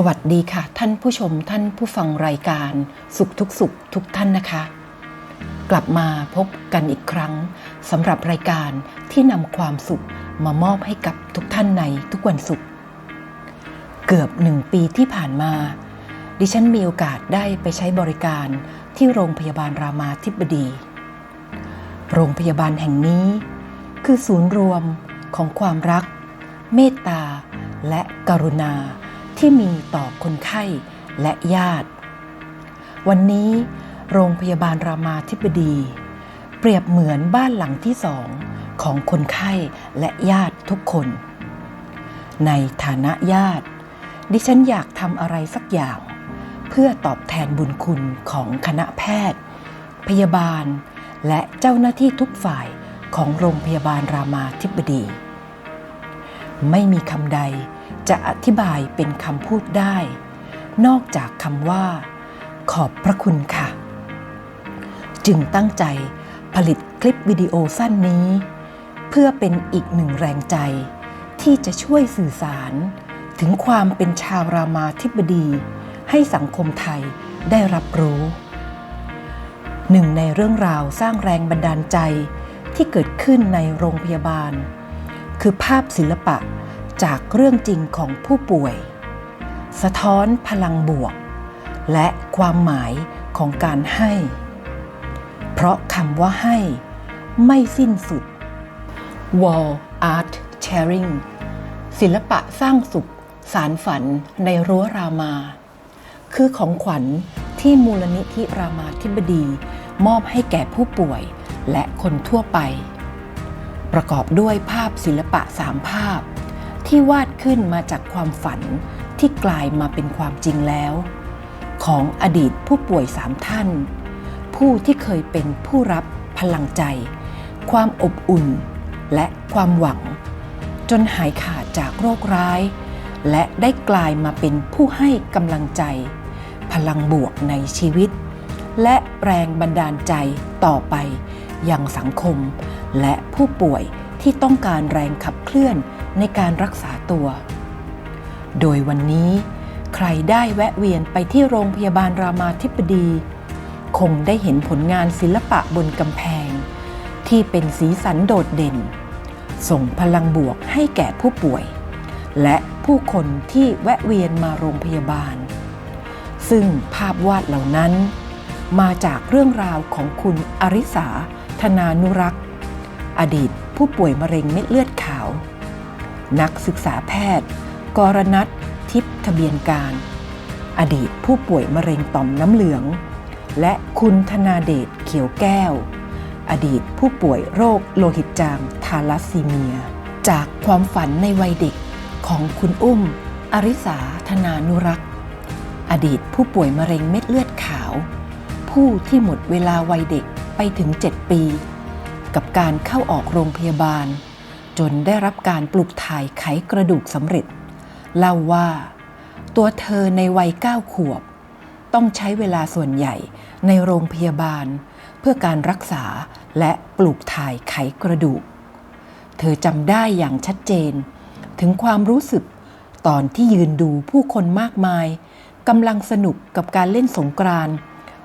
สวัสดีค่ะ ท่านผู้ชมท่านผู้ฟังรายการ สุขทุกสุขทุกท่านนะคะ กลับมาพบกันอีกครั้งสำหรับรายการที่นำความสุขมามอบให้กับทุกท่านในทุกวันศุกร์เกือบหนึ่งปีที่ผ่านมา ดิฉันมีโอกาสได้ไปใช้บริการที่โรงพยาบาลรามาธิบดี โรงพยาบาลแห่งนี้ คือศูนย์รวมของความรัก เมตตา และกรุณา ที่มีต่อคนไข้และญาติ วันนี้โรงพยาบาลรามาธิบดี เปรียบเหมือนบ้านหลังที่สองของคนไข้และญาติทุกคน ในฐานะญาติ ดิฉันอยากทำอะไรสักอย่าง เพื่อตอบแทนบุญคุณของคณะแพทย์ พยาบาล และเจ้าหน้าที่ทุกฝ่ายของโรงพยาบาลรามาธิบดี ไม่มีคำใด จะอธิบายเป็นคำพูดได้ นอกจากคำว่า ขอบพระคุณค่ะ จึงตั้งใจผลิตคลิปวิดีโอสั้นนี้ เพื่อเป็นอีกหนึ่งแรงใจ ที่จะช่วยสื่อสาร ถึงความเป็นชาวรามาธิบดี ให้สังคมไทยได้รับรู้หนึ่งในเรื่องราวสร้างแรงบันดาลใจที่เกิดขึ้นในโรงพยาบาล คือภาพศิลปะ จากเรื่องจริงของผู้ป่วย สะท้อนพลังบวก และความหมายของการให้ เพราะคำว่าให้ไม่สิ้นสุด Wall Art Sharing ศิลปะสร้างสุข สารฝันในรั้วรามา คือของขวัญที่มูลนิธิรามาธิบดี มอบให้แก่ผู้ป่วยและคนทั่วไป ประกอบด้วยภาพศิลปะสามภาพ ที่วาดขึ้นมาจากความฝันที่กลายมาเป็นความจริงแล้ว ของอดีตผู้ป่วยสามท่าน ผู้ที่เคยเป็นผู้รับพลังใจ ความอบอุ่น และความหวัง จนหายขาดจากโรคร้าย และได้กลายมาเป็นผู้ให้กำลังใจ พลังบวกในชีวิต และแรงบันดาลใจต่อไปยังสังคม และผู้ป่วยที่ต้องการแรงขับเคลื่อน ในการรักษาตัว โดยวันนี้ใครได้แวะเวียนไปที่โรงพยาบาลรามาธิบดี คงได้เห็นผลงานศิลปะบนกำแพง ที่เป็นสีสันโดดเด่น ส่งพลังบวกให้แก่ผู้ป่วย และผู้คนที่แวะเวียนมาโรงพยาบาล ซึ่งภาพวาดเหล่านั้น มาจากเรื่องราวของคุณอริสาธนานุรักษ์ อดีตผู้ป่วยมะเร็งเม็ดเลือดขาว นักศึกษาแพทย์ กรณัตทิพย์ทะเบียนการ อดีตผู้ป่วยมะเร็งต่อมน้ำเหลือง และคุณธนาเดชเขียวแก้ว อดีตผู้ป่วยโรคโลหิตจางทาลัสซีเมีย จากความฝันในวัยเด็กของคุณอุ้ม อริสาธนานุรักษ์ อดีตผู้ป่วยมะเร็งเม็ดเลือดขาว ผู้ที่หมดเวลาวัยเด็กไปถึง 7 ปี กับการเข้าออกโรงพยาบาล จนได้รับการปลูกถ่ายไขกระดูกสำเร็จ เล่าว่า ตัวเธอในวัย9ขวบ ต้องใช้เวลาส่วนใหญ่ในโรงพยาบาล เพื่อการรักษาและปลูกถ่ายไขกระดูก เธอจำได้อย่างชัดเจน ถึงความรู้สึกตอนที่ยืนดูผู้คนมากมายกำลังสนุกกับการเล่นสงกราน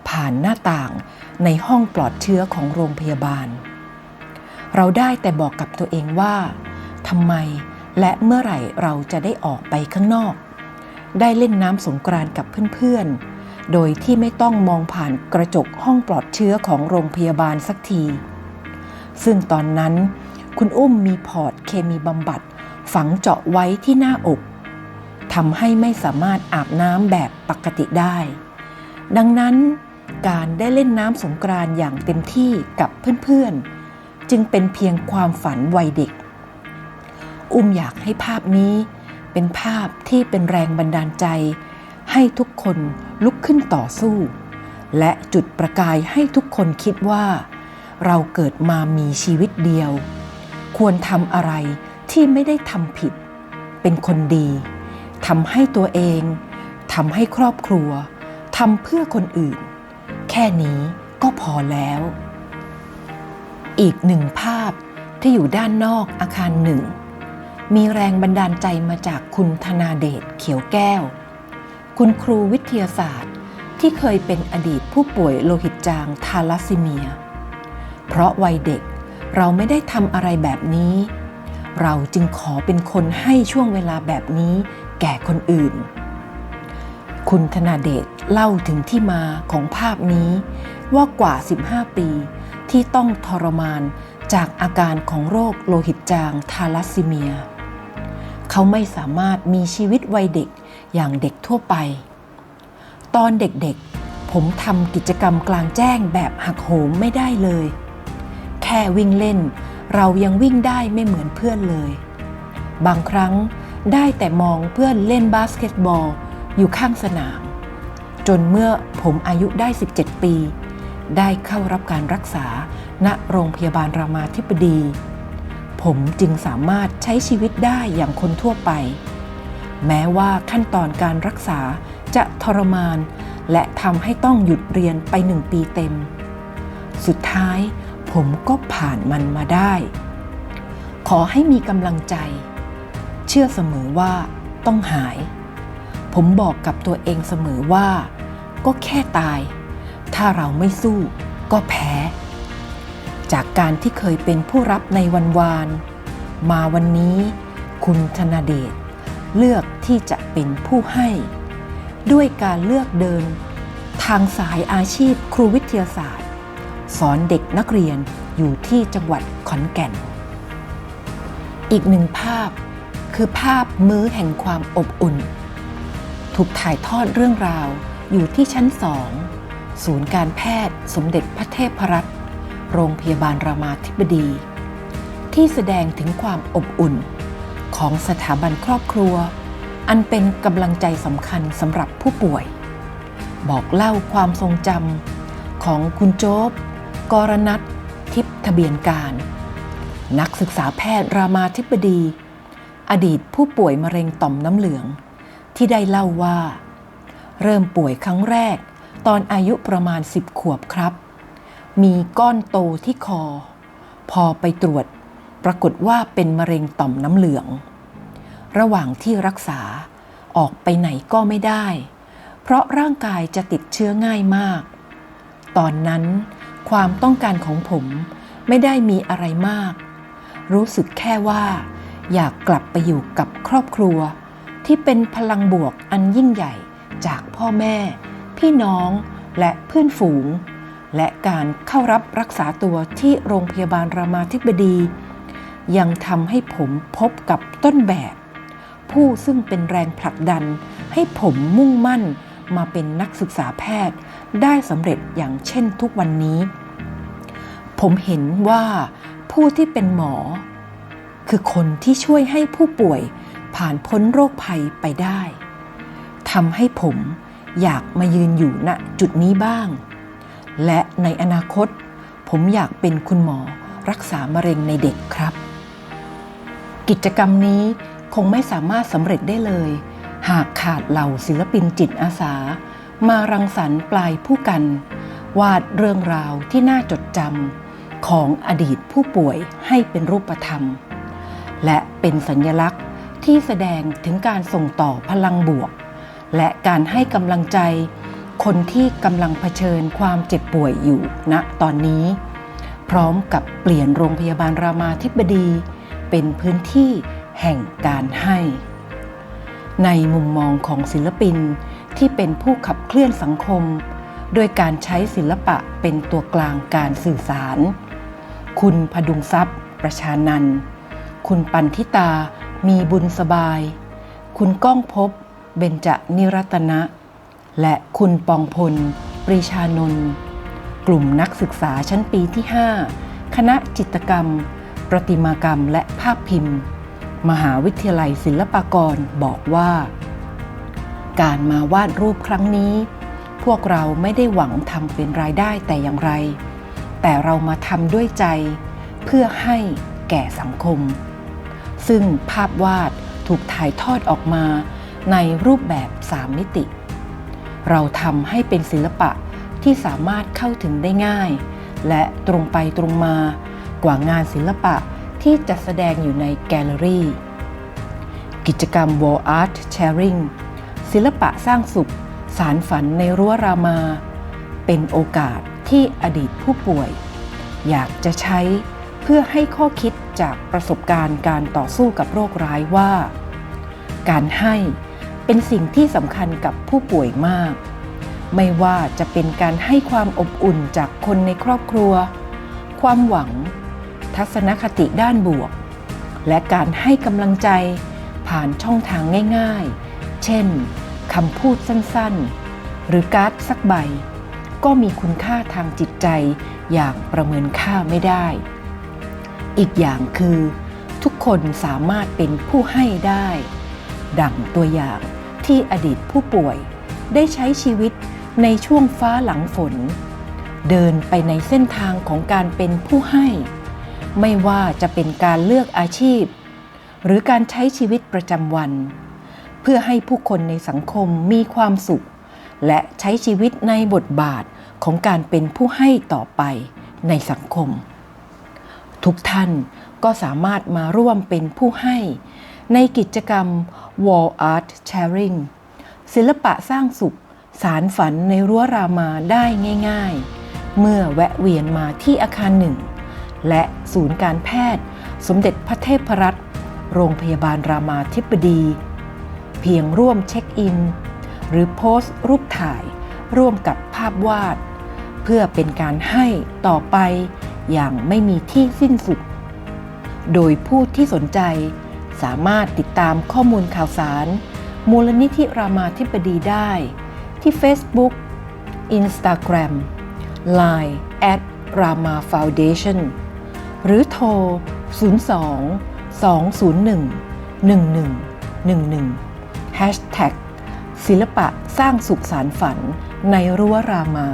ผ่านหน้าต่างในห้องปลอดเชื้อของโรงพยาบาล เราได้แต่บอกกับตัวเองว่าทำไมและเมื่อไหร่เราจะได้ออกไปข้างนอก ได้เล่นน้ำสงกรานกับเพื่อนๆ โดยที่ไม่ต้องมองผ่านกระจกห้องปลอดเชื้อของโรงพยาบาลสักที ซึ่งตอนนั้น คุณอุ้มมีพอร์ตเคมีบำบัด ฝังเจาะไว้ที่หน้าอกทำให้ไม่สามารถอาบน้ำแบบปกติได้ ดังนั้นการได้เล่นน้ำสงกรานอย่างเต็มที่กับเพื่อนๆ จึงเป็นเพียงความฝันวัยเด็ก อุ้มอยากให้ภาพนี้เป็นภาพที่เป็นแรงบันดาลใจ ให้ทุกคนลุกขึ้นต่อสู้ และจุดประกายให้ทุกคนคิดว่า เราเกิดมามีชีวิตเดียว ควรทำอะไรที่ไม่ได้ทำผิด เป็นคนดีทำให้ตัวเองทำให้ครอบครัวทำเพื่อคนอื่น แค่นี้ก็พอแล้ว อีกหนึ่งภาพที่อยู่ด้านนอกอาคารหนึ่ง มีแรงบันดาลใจมาจากคุณธนาเดชเขียวแก้ว คุณครูวิทยาศาสตร์ ที่เคยเป็นอดีตผู้ป่วยโลหิตจางทาลัสซีเมีย เพราะวัยเด็กเราไม่ได้ทำอะไรแบบนี้ เราจึงขอเป็นคนให้ช่วงเวลาแบบนี้แก่คนอื่น คุณธนาเดชเล่าถึงที่มาของภาพนี้ว่ากว่า 15 ปี ที่ต้องทรมานจากอาการของโรคโลหิตจางทาลัสซีเมีย เขาไม่สามารถมีชีวิตวัยเด็กอย่างเด็กทั่วไป ตอนเด็กๆ ผมทำกิจกรรมกลางแจ้งแบบหักโหมไม่ได้เลย แค่วิ่งเล่น เรายังวิ่งได้ไม่เหมือนเพื่อนเลย บางครั้งได้แต่มองเพื่อนเล่นบาสเกตบอลอยู่ข้างสนาม จนเมื่อผมอายุได้ 17 ปี ได้เข้ารับการรักษาณโรงพยาบาลรามาธิบดี ผมจึงสามารถใช้ชีวิตได้อย่างคนทั่วไป แม้ว่าขั้นตอนการรักษาจะทรมาน และทำให้ต้องหยุดเรียนไปหนึ่งปีเต็ม สุดท้ายผมก็ผ่านมันมาได้ ขอให้มีกำลังใจ เชื่อเสมอว่าต้องหาย ผมบอกกับตัวเองเสมอว่า ก็แค่ตาย ถ้าเราไม่สู้ก็แพ้ จากการที่เคยเป็นผู้รับในวันวาน มาวันนี้คุณธนาเดชเลือกที่จะเป็นผู้ให้ ด้วยการเลือกเดิน ทางสายอาชีพครูวิทยาศาสตร์ สอนเด็กนักเรียนอยู่ที่จังหวัดขอนแก่น อีกหนึ่งภาพคือภาพมื้อแห่งความอบอุ่น ถูกถ่ายทอดเรื่องราวอยู่ที่ชั้นสอง ศูนย์การแพทย์สมเด็จพระเทพรัตน์โรงพยาบาลรามาธิบดี ที่แสดงถึงความอบอุ่นของสถาบันครอบครัว อันเป็นกำลังใจสำคัญสำหรับผู้ป่วย บอกเล่าความทรงจำของคุณโจ๊บกรณัตทิพย์ทะเบียนการ นักศึกษาแพทย์รามาธิบดี อดีตผู้ป่วยมะเร็งต่อมน้ำเหลือง ที่ได้เล่าว่า เริ่มป่วยครั้งแรก ตอนอายุประมาณ 10 ขวบครับ มีก้อนโตที่คอ พอไปตรวจ ปรากฏว่าเป็นมะเร็งต่อมน้ำเหลือง ระหว่างที่รักษาออกไปไหนก็ไม่ได้ เพราะร่างกายจะติดเชื้อง่ายมาก ตอนนั้นความต้องการของผมไม่ได้มีอะไรมาก รู้สึกแค่ว่า อยากกลับไปอยู่กับครอบครัว ที่เป็นพลังบวกอันยิ่งใหญ่จากพ่อแม่ พี่น้องและเพื่อนฝูง และการเข้ารับรักษาตัวที่โรงพยาบาลรามาธิบดี ยังทำให้ผมพบกับต้นแบบ ผู้ซึ่งเป็นแรงผลักดัน ให้ผมมุ่งมั่นมาเป็นนักศึกษาแพทย์ได้สำเร็จอย่างเช่นทุกวันนี้ ผมเห็นว่าผู้ที่เป็นหมอ คือคนที่ช่วยให้ผู้ป่วยผ่านพ้นโรคภัยไปได้ทำให้ผม อยากมายืนอยู่ณจุดนี้บ้าง และในอนาคต ผมอยากเป็นคุณหมอรักษามะเร็งในเด็กครับ กิจกรรมนี้คงไม่สามารถสำเร็จได้เลย หากขาดเหล่าศิลปินจิตอาสา มารังสรรค์ปลายผู้กัน วาดเรื่องราวที่น่าจดจำของอดีตผู้ป่วยให้เป็นรูปธรรม และเป็นสัญลักษณ์ที่แสดงถึงการส่งต่อพลังบวก และการให้กำลังใจ คนที่กำลังเผชิญความเจ็บป่วยอยู่ณตอนนี้ พร้อมกับเปลี่ยนโรงพยาบาลรามาธิบดี เป็นพื้นที่แห่งการให้ ในมุมมองของศิลปินที่เป็นผู้ขับเคลื่อนสังคม โดยการใช้ศิลปะเป็นตัวกลางการสื่อสาร คุณพดุงทรัพย์ ประชานันคุณปันทิตามีบุญสบาย คุณก้องพบ เบญจนิรัตนะ และคุณปองพล ปรีชานนท์กลุ่มนักศึกษาชั้นปีที่ 5 คณะจิตกรรม ประติมากรรมและภาพพิมพ์ มหาวิทยาลัยศิลปากรบอกว่า การมาวาดรูปครั้งนี้ พวกเราไม่ได้หวังทำเป็นรายได้แต่อย่างไร แต่เรามาทำด้วยใจ เพื่อให้แก่สังคม ซึ่งภาพวาดถูกถ่ายทอดออกมา ในรูปแบบสามมิติ เราทำให้เป็นศิลปะที่สามารถเข้าถึงได้ง่าย และตรงไปตรงมากว่างานศิลปะที่จัดแสดงอยู่ในแกลเลอรี่ กิจกรรม Wall Art Sharing ศิลปะสร้างสุข สารฝันในรั้วรามา เป็นโอกาสที่อดีตผู้ป่วย อยากจะใช้เพื่อให้ข้อคิดจากประสบการณ์การต่อสู้กับโรคร้ายว่า การให้ เป็นสิ่งที่สำคัญกับผู้ป่วยมาก ไม่ว่าจะเป็นการให้ความอบอุ่นจากคนในครอบครัว ความหวัง ทัศนคติด้านบวก และการให้กำลังใจผ่านช่องทางง่ายๆ เช่นคำพูดสั้นๆ หรือการ์ดสักใบ ก็มีคุณค่าทางจิตใจอย่างประเมินค่าไม่ได้ อีกอย่างคือ ทุกคนสามารถเป็นผู้ให้ได้ ดั่งตัวอย่างที่อดีตผู้ป่วย ได้ใช้ชีวิตในช่วงฟ้าหลังฝน เดินไปในเส้นทางของการเป็นผู้ให้ ไม่ว่าจะเป็นการเลือกอาชีพ หรือการใช้ชีวิตประจำวัน เพื่อให้ผู้คนในสังคมมีความสุข และใช้ชีวิตในบทบาทของการเป็นผู้ให้ต่อไปในสังคม ทุกท่านก็สามารถมาร่วมเป็นผู้ให้ ในกิจกรรม Wall Art Sharing ศิลปะสร้างสุข สารฝันในรั้วรามาได้ง่าย ๆ เมื่อแวะเวียนมาที่อาคารหนึ่ง และศูนย์การแพทย์ สมเด็จพระเทพรัตน์โรงพยาบาลรามาธิบดี เพียงร่วมเช็คอิน หรือโพสต์รูปถ่ายร่วมกับภาพวาด เพื่อเป็นการให้ต่อไปอย่างไม่มีที่สิ้นสุด โดยผู้ที่สนใจ สามารถติดตามข้อมูลข่าวสาร มูลนิธิรามาธิบดีได้ ที่ Facebook Instagram Line at Rama Foundation หรือโทร 02 201 1111 Hashtag ศิลปะสร้างสุขสารฝันในรั้วรามา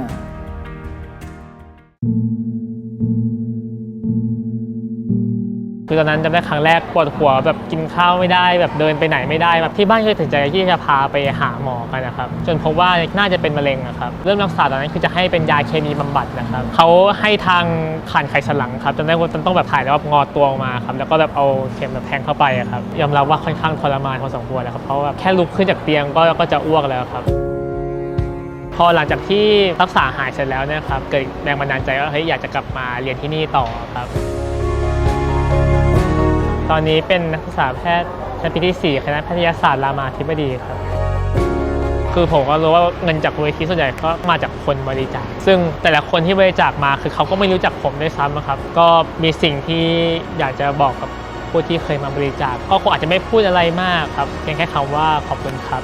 คือตอนนั้นจำได้ครั้งแรกปวดหัวแบบกินข้าวไม่ได้แบบเดินไปไหนไม่ได้แบบที่บ้านก็เลยตัดใจที่จะพาไปหาหมอกันนะครับจนพบว่าน่าจะเป็นมะเร็งนะครับเริ่มรักษาตอนนั้นคือจะให้เป็นยาเคมีบำบัดนะครับเขาให้ทางผ่านไขสันหลังครับจำได้ว่าต้องแบบถ่ายแล้วแบบงอตัวออกมาครับแล้วก็แบบเอาเข็มแบบแทงเข้าไปครับยอมรับว่าค่อนข้างทรมานพอสมควรนะครับเพราะว่าแค่ลุกขึ้นจากเตียงก็ก็จะอ้วกแล้วครับพอหลังจากที่รักษาหายเสร็จแล้วเนี่ยครับเกิดแรงบันดาลใจว่าเฮ้ยอยากจะกลับมาเรียนที่นี่ต่อครับ ตอนนี้เป็นนักศึกษาแพทย์ชั้นปีที่ 4 คณะแพทยศาสตร์รามาธิบดีครับ คือผมก็รู้ว่าเงินจากมูลนิธิส่วนใหญ่ก็มาจากคนบริจาค ซึ่งแต่ละคนที่บริจาคมาคือเขาก็ไม่รู้จักผมด้วยซ้ำนะครับ ก็มีสิ่งที่อยากจะบอกกับผู้ที่เคยมาบริจาค ก็คงอาจจะไม่พูดอะไรมากครับ เพียงแค่คำว่าขอบคุณครับ